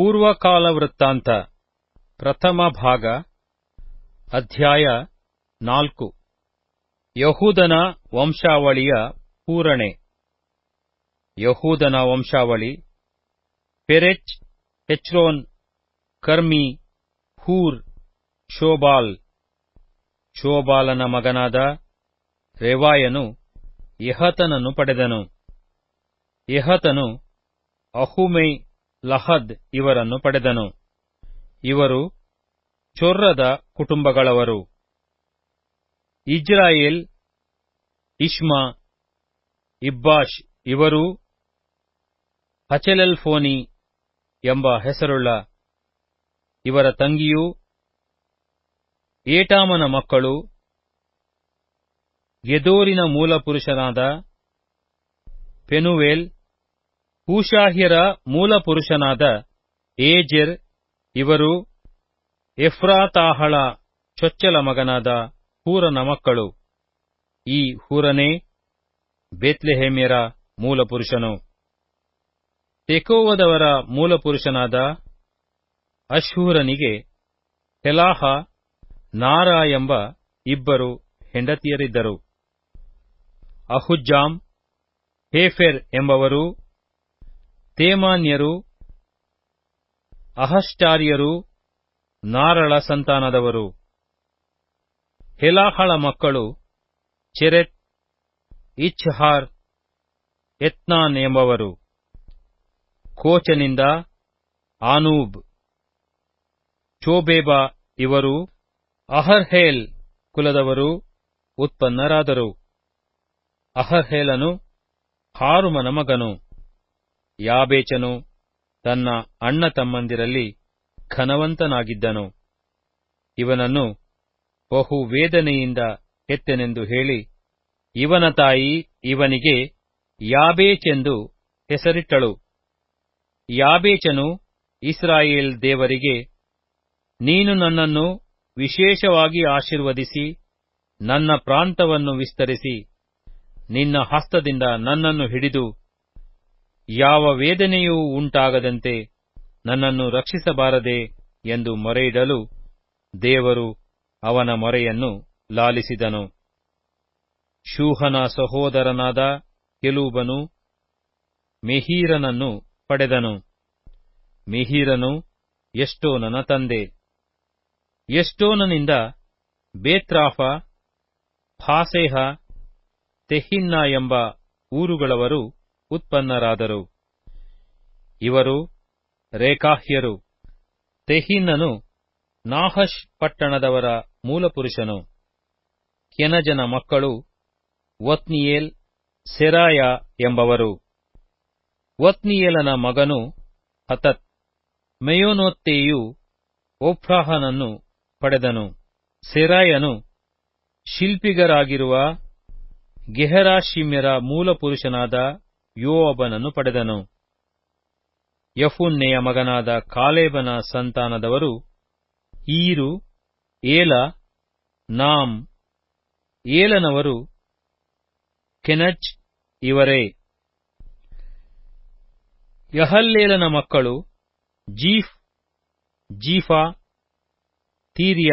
ಪೂರ್ವಕಾಲ ವೃತ್ತಾಂತ, ಪ್ರಥಮ ಭಾಗ, ಅಧ್ಯಾಯ ನಾಲ್ಕು. ಯಹೂದನ ವಂಶಾವಳಿಯ ಪೂರಣೆ. ಯಹೂದನ ವಂಶಾವಳಿ, ಪೆರೆಚ್, ಹೆಚ್ರೋನ್, ಕರ್ಮಿ, ಹೂರ್, ಶೋಬಾಲ್. ಶೋಬಾಲನ ಮಗನಾದ ರೆವಾಯನು ಯಹತನನ್ನು ಪಡೆದನು. ಯಹತನು ಅಹುಮೈ ಲಹದ್ ಇವರನ್ನು ಪಡೆದನು. ಇವರು ಚೊರ್ರದ ಕುಟುಂಬಗಳವರು. ಇಜ್ರಾಯೇಲ್, ಇಷ್ಮಾ, ಇಬ್ಬಾಷ್ ಇವರೂ ಹಚೆಲೆಲ್ಫೋನಿ ಎಂಬ ಹೆಸರುಳ್ಳ ಇವರ ತಂಗಿಯು ಏಟಾಮನ ಮಕ್ಕಳು, ಗೆದೋರಿನ ಮೂಲಪುರುಷನಾದ ಪೆನುವೇಲ್ ಹೂಷಾಹ್ಯರ ಮೂಲಪುರುಷನಾದ ಏಜೆರ್, ಇವರು ಎಫ್ರಾತಾಹಳ ಚೊಚ್ಚಲ ಮಗನಾದ ಹೂರನ ಮಕ್ಕಳು. ಈ ಹೂರನೇ ಬೇತ್ಲೆಹೇಮ್ಯರ ಮೂಲಪುರುಷನು. ತೆಕೋವದವರ ಮೂಲಪುರುಷನಾದ ಅಶ್ಹೂರನಿಗೆ ಹೆಲಾಹ ನಾರ ಎಂಬ ಇಬ್ಬರು ಹೆಂಡತಿಯರಿದ್ದರು. ಅಹುಜಾಮ್ ಹೇಫೆರ್ ಎಂಬವರು ತೇಮಾನ್ಯರು, ಅಹಷ್ಟಾರ್ಯರು, ನಾರಳ ಸಂತಾನದವರು. ಹೆಲಾಹಳ ಮಕ್ಕಳು ಚೆರೆತ್ ಇಚ್ಹಾರ್, ಎತ್ನಾನ್ ಎಂಬವರು. ಕೋಚನಿಂದ ಆನೂಬ್. ಚೋಬೇಬಾ ಇವರು, ಅಹರ್ಹೇಲ್ ಕುಲದವರು ಉತ್ಪನ್ನರಾದರು. ಅಹರ್ಹೇಲನು ಹಾರುಮನ ಮಗನು. ಯಾಬೇಚನು ತನ್ನ ಅಣ್ಣ ತಮ್ಮಂದಿರಲ್ಲಿ ಘನವಂತನಾಗಿದ್ದನು. ಇವನನ್ನು ಬಹು ವೇದನೆಯಿಂದ ಹೆತ್ತೆನೆಂದು ಹೇಳಿ, ಇವನ ತಾಯಿ ಇವನಿಗೆ ಯಾಬೇಚೆಂದು ಹೆಸರಿಟ್ಟಳು. ಯಾಬೇಚನು ಇಸ್ರಾಯೇಲ್ ದೇವರಿಗೆ, ನೀನು ನನ್ನನ್ನು ವಿಶೇಷವಾಗಿ ಆಶೀರ್ವದಿಸಿ, ನನ್ನ ಪ್ರಾಂತವನ್ನು ವಿಸ್ತರಿಸಿ, ನಿನ್ನ ಹಸ್ತದಿಂದ ನನ್ನನ್ನು ಹಿಡಿದು ಯಾವ ವೇದನೆಯೂ ಉಂಟಾಗದಂತೆ ನನ್ನನ್ನು ರಕ್ಷಿಸಬಾರದೆ ಎಂದು ಮೊರೆಯಿಡಲು ದೇವರು ಅವನ ಮೊರೆಯನ್ನು ಲಾಲಿಸಿದನು. ಶೂಹನ ಸಹೋದರನಾದ ಕೆಲೂಬನು ಮೆಹೀರನನ್ನು ಪಡೆದನು. ಮೆಹೀರನು ಎಷ್ಟೋನನ ತಂದೆ. ಎಷ್ಟೋನನಿಂದ ಬೇತ್ರಾಫ, ಫಾಸೇಹ, ತೆಹಿನ್ನ ಎಂಬ ಊರುಗಳವರು ಉತ್ಪನ್ನರಾದರು. ಇವರು ರೇಖಾಹ್ಯರು ತೆಹಿನ್ನನು ನಾಹಶ್ ಪಟ್ಟಣದವರ ಮೂಲಪುರುಷನು. ಕೆನಜನ ಮಕ್ಕಳು ವತ್ನಿಯೇಲ್ ಸೆರಾಯ ಎಂಬವರು. ವತ್ನಿಯೇಲನ ಮಗನು ಹತತ್. ಮೆಯೋನೋತ್ತೆಯು ಓಫ್ರಾಹನನ್ನು ಪಡೆದನು. ಸೆರಾಯನು ಶಿಲ್ಪಿಗರಾಗಿರುವ ಗೆಹರಾಶಿಮ್ಯರ ಮೂಲಪುರುಷನಾದ ಯೋವಬನನ್ನು ಪಡೆದನು. ಯಫುನ್ನೆಯ ಮಗನಾದ ಕಾಲೇಬನ ಸಂತಾನದವರು ಈರು, ಏಲ, ನಾಮ್, ಏಲನವರು ಕೆನಚ್ ಇವರೇ. ಯಹಲ್ಲೇಲನ ಮಕ್ಕಳು ಜೀಫ್, ಜೀಫಾ, ತೀರಿಯ,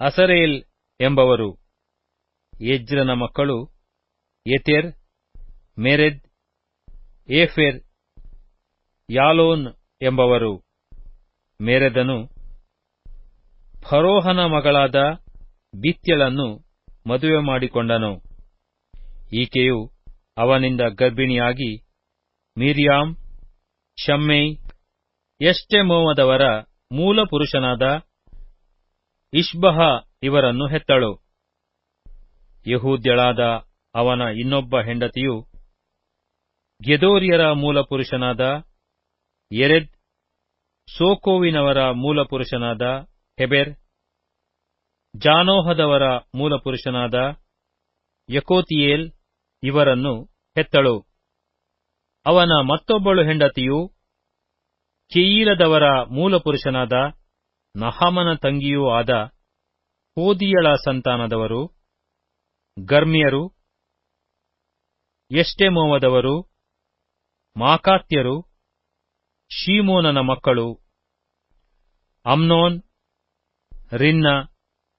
ಅಸರೇಲ್ ಎಂಬವರು. ಎಜ್ರನ ಮಕ್ಕಳು ಎತೆರ್ ಮೆರೆದ್ ಏಫೆರ್ ಯಾಲೋನ್ ಎಂಬವರು. ಮೇರೆದನು ಫರೋಹನ ಮಗಳಾದ ಬಿತ್ಯಳನ್ನು ಮದುವೆ ಮಾಡಿಕೊಂಡನು. ಈಕೆಯು ಅವನಿಂದ ಗರ್ಭಿಣಿಯಾಗಿ ಮಿರಿಯಾಮ್, ಶಮ್ಮೈ ಮೂಲ ಪುರುಷನಾದ ಇಷ್ಬಹ ಇವರನ್ನು ಹೆತ್ತಳು. ಯಹೂದ್ಯಳಾದ ಅವನ ಇನ್ನೊಬ್ಬ ಹೆಂಡತಿಯು ಗೆದೋರಿಯರ ಮೂಲಪುರುಷನಾದ ಎರೆದ್, ಸೋಕೋವಿನವರ ಮೂಲಪುರುಷನಾದ ಹೆಬೆರ್, ಜಾನೋಹದವರ ಮೂಲಪುರುಷನಾದ ಯಕೋತಿಯೇಲ್ ಇವರನ್ನು ಹೆತ್ತಳು. ಅವನ ಮತ್ತೊಬ್ಬಳು ಹೆಂಡತಿಯು ಕೆಯೀಲದವರ ಮೂಲಪುರುಷನಾದ ನಹಮನ ತಂಗಿಯೂ ಆದ ಹೋದಿಯಳ ಸಂತಾನದವರು, ಗರ್ಮಿಯರು, ಎಷ್ಟೆಮೋವದವರು ಮಾಕಾತ್ಯರು, ಶೀಮೋನನ ಮಕ್ಕಳು, ಅಮ್ನೋನ್, ರಿನ್ನ,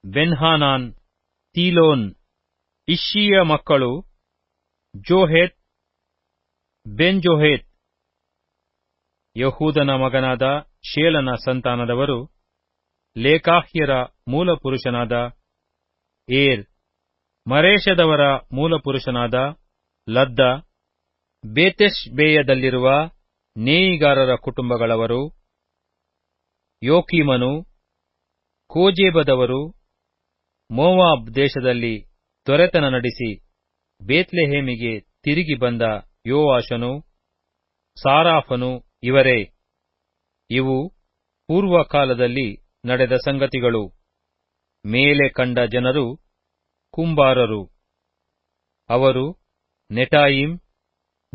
ಬೆನ್ಹಾನಾನ್, ತೀಲೋನ್ ಇಶ್ಶಿಯ ಮಕ್ಕಳು, ಜೋಹೇತ್ ಬೆನ್ ಜೋಹೆತ್ ಯಹೂದನ ಮಗನಾದ ಶೇಲನ ಸಂತಾನದವರು, ಲೇಕಾಹ್ಯರ ಮೂಲಪುರುಷನಾದ ಏರ್. ಮರೇಷದವರ ಮೂಲಪುರುಷನಾದ ಲದ್ದ. ಬೇತೆಶ್ ಬೇಯದಲ್ಲಿರುವ ನೇಯಿಗಾರರ ಕುಟುಂಬಗಳವರು, ಯೋಕೀಮನು, ಕೋಜೇಬದವರು, ಮೋವಾಬ್ ದೇಶದಲ್ಲಿ ದೊರೆತನ ನಡೆಸಿ ಬೇತ್ಲೆಹೇಮಿಗೆ ತಿರುಗಿ ಬಂದ ಯೋವಾಶನು ಸಾರಾಫನು ಇವರೇ. ಇವು ಪೂರ್ವಕಾಲದಲ್ಲಿ ನಡೆದ ಸಂಗತಿಗಳು. ಮೇಲೆ ಕಂಡ ಜನರು ಕುಂಬಾರರು. ಅವರು ನೆಟಾಯಿಮ್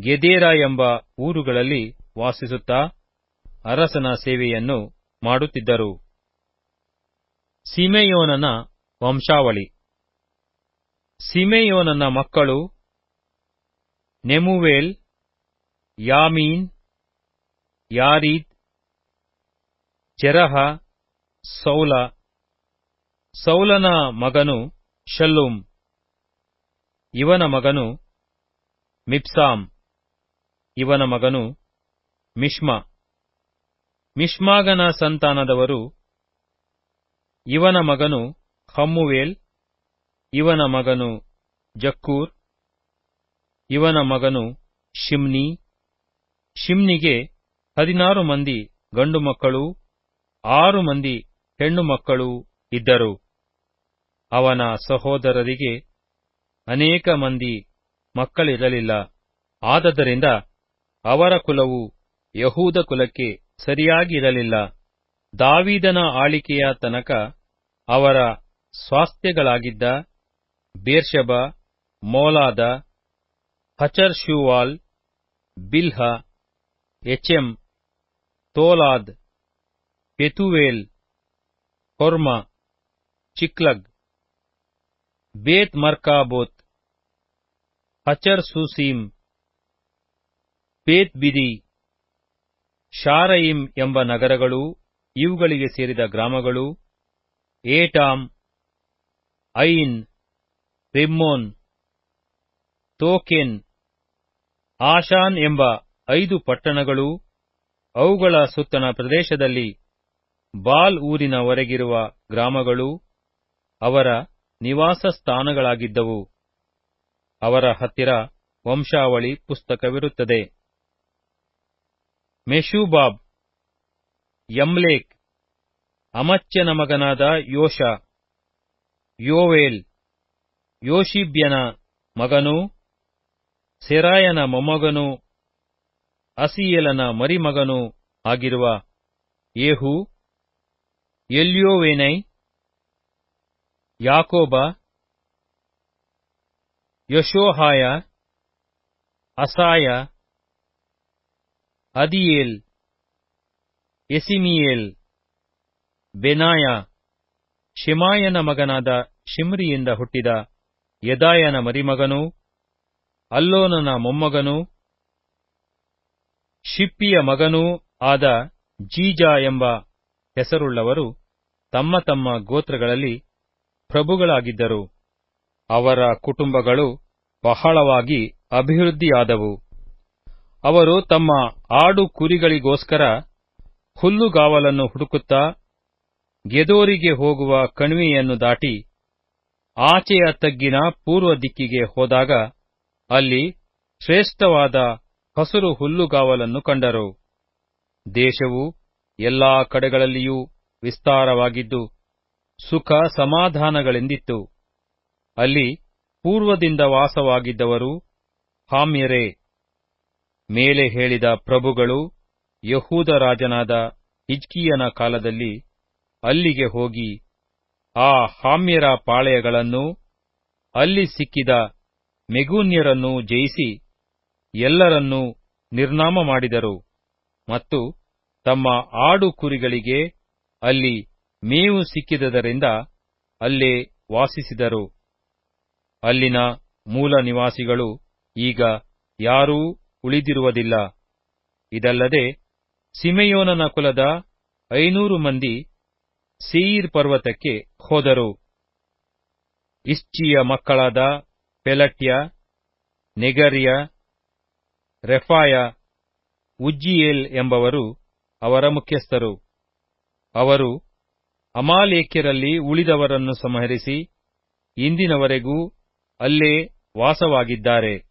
ಗೆದೇರ ಎಂಬ ಊರುಗಳಲ್ಲಿ ವಾಸಿಸುತ್ತಾ ಅರಸನ ಸೇವೆಯನ್ನು ಮಾಡುತ್ತಿದ್ದರು. ಸಿಮೆಯೋನನ ವಂಶಾವಳಿ. ಸಿಮೆಯೋನನ ಮಕ್ಕಳು ನೆಮುವೇಲ್, ಯಾಮೀನ್, ಯಾರೀದ್ ಜೆರಹ ಸೌಲ. ಸೌಲನ ಮಗನು ಶಲ್ಲೂಮ್. ಇವನ ಮಗನು ಮಿಪ್ಸಾಮ್. ಇವನ ಮಗನು ಮಿಷ್ಮ. ಮಿಷ್ಮಾಗನ ಸಂತಾನದವರು ಇವನ ಮಗನು ಹಮ್ಮುವೇಲ್ ಇವನ ಮಗನು ಜಕ್ಕೂರ್, ಇವನ ಮಗನು ಶಿಮ್ನಿ. ಶಿಮ್ನಿಗೆ ಹದಿನಾರು ಮಂದಿ ಗಂಡು ಮಕ್ಕಳು, ಆರು ಮಂದಿ ಹೆಣ್ಣು ಮಕ್ಕಳು ಇದ್ದರು. ಅವನ ಸಹೋದರರಿಗೆ ಅನೇಕ ಮಂದಿ ಮಕ್ಕಳಿರಲಿಲ್ಲ. ಆದದರಿಂದ ಅವರ ಕುಲವು ಯಹೂದ ಕುಲಕ್ಕೆ ಸರಿಯಾಗಿರಲಿಲ್ಲ. ದಾವೀದನ ಆಳಿಕೆಯ ತನಕ ಅವರ ಸ್ವಾಸ್ಥ್ಯಗಳಾಗಿದ್ದ ಬೇರ್ಷಬ, ಮೋಲಾದ ಹಚರ್ ಶೂವಾಲ್ ಬಿಲ್ಹ, ಎಚೆಮ್, ತೋಲಾದ್, ಪೆತುವೇಲ್ ಹೊರ್ಮ ಚಿಕ್ಲಗ್, ಬೇತ್ ಮರ್ಕಾಬೋತ್ ಹಚರ್ ಸೂಸೀಮ್ ಬೇತ್ ಬಿದಿ ಎಂಬ ನಗರಗಳು, ಇವುಗಳಿಗೆ ಸೇರಿದ ಗ್ರಾಮಗಳು, ಏಟಾಮ್, ಐನ್, ರಿಮ್ಮೋನ್, ತೋಕೆನ್, ಆಶಾನ್ ಎಂಬ ಐದು ಪಟ್ಟಣಗಳು, ಅವುಗಳ ಸುತ್ತಣ ಪ್ರದೇಶದಲ್ಲಿ ಬಾಲ್ ಊರಿನವರೆಗಿರುವ ಗ್ರಾಮಗಳು, ಅವರ ನಿವಾಸ ಸ್ಥಾನಗಳಾಗಿದ್ದವು ಅವರ ಹತ್ತಿರ ವಂಶಾವಳಿ ಪುಸ್ತಕವಿರುತ್ತದೆ. ಮೆಶೂಬಾಬ್ ಯಮ್ಲೇಕ್ ಅಮಚ್ಯನ ಮಗನಾದ ಯೋಷ, ಯೋವೇಲ್ ಯೋಶಿಬ್ಯನ ಮಗನು, ಸೆರಾಯನ ಮೊಮ್ಮಗನೂ, ಅಸಿಯೇಲನ ಮರಿಮಗನೂ ಆಗಿರುವ ಯೇಹು, ಎಲ್ಯೋವೇನೈ, ಯಾಕೋಬ, ಯಶೋಹಾಯ, ಅಸಾಯ ಅದಿಯೇಲ್, ಎಸಿಮಿಯೇಲ್, ಬೆನಾಯ, ಶಿಮಾಯನ ಮಗನಾದ ಶಿಮ್ರಿಯಿಂದ ಹುಟ್ಟಿದ ಯದಾಯನ ಮರಿಮಗನೂ, ಅಲ್ಲೋನನ ಮೊಮ್ಮಗನೂ, ಶಿಪ್ಪಿಯ ಮಗನೂ ಆದ ಜೀಜಾ ಎಂಬ ಹೆಸರುಳ್ಳವರು ತಮ್ಮ ತಮ್ಮ ಗೋತ್ರಗಳಲ್ಲಿ ಪ್ರಭುಗಳಾಗಿದ್ದರು. ಅವರ ಕುಟುಂಬಗಳು ಬಹಳವಾಗಿ ಅಭಿವೃದ್ಧಿಯಾದವು. ಅವರು ತಮ್ಮ ಆಡು ಕುರಿಗಳಿಗೋಸ್ಕರ ಹುಲ್ಲುಗಾವಲನ್ನು ಹುಡುಕುತ್ತಾ ಗೆದೋರಿಗೆ ಹೋಗುವ ಕಣಿವೆಯನ್ನು ದಾಟಿ ಆಚೆಯ ತಗ್ಗಿನ ಪೂರ್ವ ದಿಕ್ಕಿಗೆ ಹೋದಾಗ ಅಲ್ಲಿ ಶ್ರೇಷ್ಠವಾದ ಹಸುರು ಹುಲ್ಲುಗಾವಲನ್ನು ಕಂಡರು. ದೇಶವು ಎಲ್ಲಾ ಕಡೆಗಳಲ್ಲಿಯೂ ವಿಸ್ತಾರವಾಗಿದ್ದು ಸುಖ ಸಮಾಧಾನಗಳೆಂದಿತ್ತು. ಅಲ್ಲಿ ಪೂರ್ವದಿಂದ ವಾಸವಾಗಿದ್ದವರು ಹಾಮ್ಯರೇ. ಮೇಲೆ ಹೇಳಿದ ಪ್ರಭುಗಳು ಯಹೂದ ರಾಜನಾದ ಹಿಜ್ಕಿಯನ ಕಾಲದಲ್ಲಿ ಅಲ್ಲಿಗೆ ಹೋಗಿ ಆ ಹಾಮ್ಯರ ಪಾಳೆಯಗಳನ್ನು, ಅಲ್ಲಿ ಸಿಕ್ಕಿದ ಮೆಗೂನ್ಯರನ್ನೂ ಜಯಿಸಿ ಎಲ್ಲರನ್ನೂ ನಿರ್ನಾಮ ಮಾಡಿದರು ಮತ್ತು ತಮ್ಮ ಆಡು ಕುರಿಗಳಿಗೆ ಅಲ್ಲಿ ಮೇವು ಸಿಕ್ಕಿದದರಿಂದ ಅಲ್ಲೇ ವಾಸಿಸಿದರು. ಅಲ್ಲಿನ ಮೂಲ ನಿವಾಸಿಗಳು ಈಗ ಯಾರೂ ಉಳಿದಿರುವುದಿಲ್ಲ. ಇದಲ್ಲದೆ, ಸಿಮೆಯೋನನ ಕುಲದ ಐನೂರು ಮಂದಿ ಸೇಯಿರ್ ಪರ್ವತಕ್ಕೆ ಹೋದರು. ಇಶ್ಚಿಯ ಮಕ್ಕಳಾದ ಪೆಲಟ್ಯ, ನೆಗರ್ಯ, ರೆಫಾಯ, ಉಜ್ಜಿಯೇಲ್ ಎಂಬವರು ಅವರ ಮುಖ್ಯಸ್ಥರು. ಅವರು ಅಮಾಲೇಕ್ಯರಲ್ಲಿ ಉಳಿದವರನ್ನು ಸಂಹರಿಸಿ ಇಂದಿನವರೆಗೂ ಅಲ್ಲೇ ವಾಸವಾಗಿದ್ದಾರೆ.